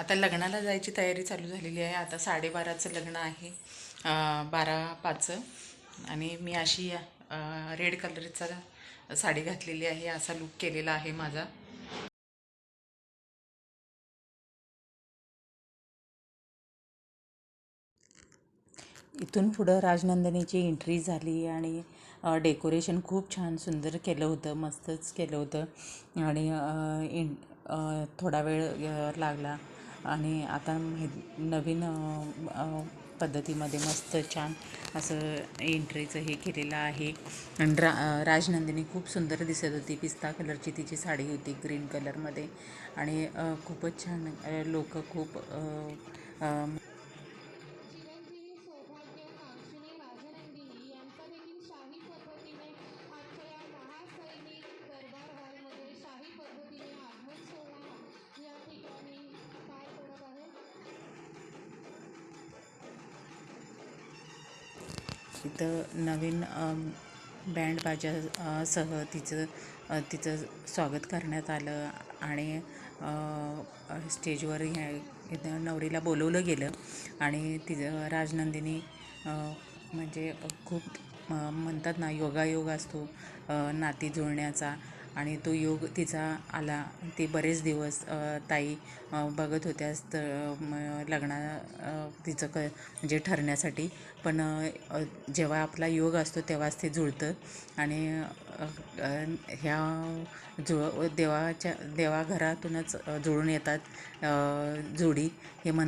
आता लग्नाला जायची तयारी चालू झालेली आहे. आता साडेबाराचं लग्न आहे. बारा पाचचं आणि मी अशी रेड कलरचा साडी घातलेली आहे. असा लुक केलेला आहे माझा. इथून पुढं राजनंदिनीची एंट्री झाली आणि डेकोरेशन खूप छान सुंदर केलं होतं. मस्तच केलं होतं. आणि इन थोडा वेळ लागला. आणि आता हे नवीन पद्धतीमध्ये मस्त छान असं एंट्रीचं हे केलेलं आहे. आणि रा राजनंदिनी खूप सुंदर दिसत होती. पिस्ता कलरची तिची साडी होती ग्रीन कलरमध्ये. आणि खूपच छान लोक खूप तिथं नवीन बँड बाजासह सह तिचं तिचं स्वागत करण्यात आलं आणि स्टेजवर ह्या इथं नवरीला बोलवलं गेलं आणि तिचं राजनंदिनी म्हणजे खूप म्हणतात ना योगायोग असतो नाती जुळण्याचा. आणि तो योग तिचा आला. ते बरेच दिवस ताई बघत होत्या स्त लग्ना तिचं क म्हणजे ठरण्यासाठी. पण जेव्हा आपला योग असतो तेव्हाच ते जुळतं. आणि ह्या जुळ देवाच्या देवाघरातूनच जुळून येतात जोडी. हे म्हण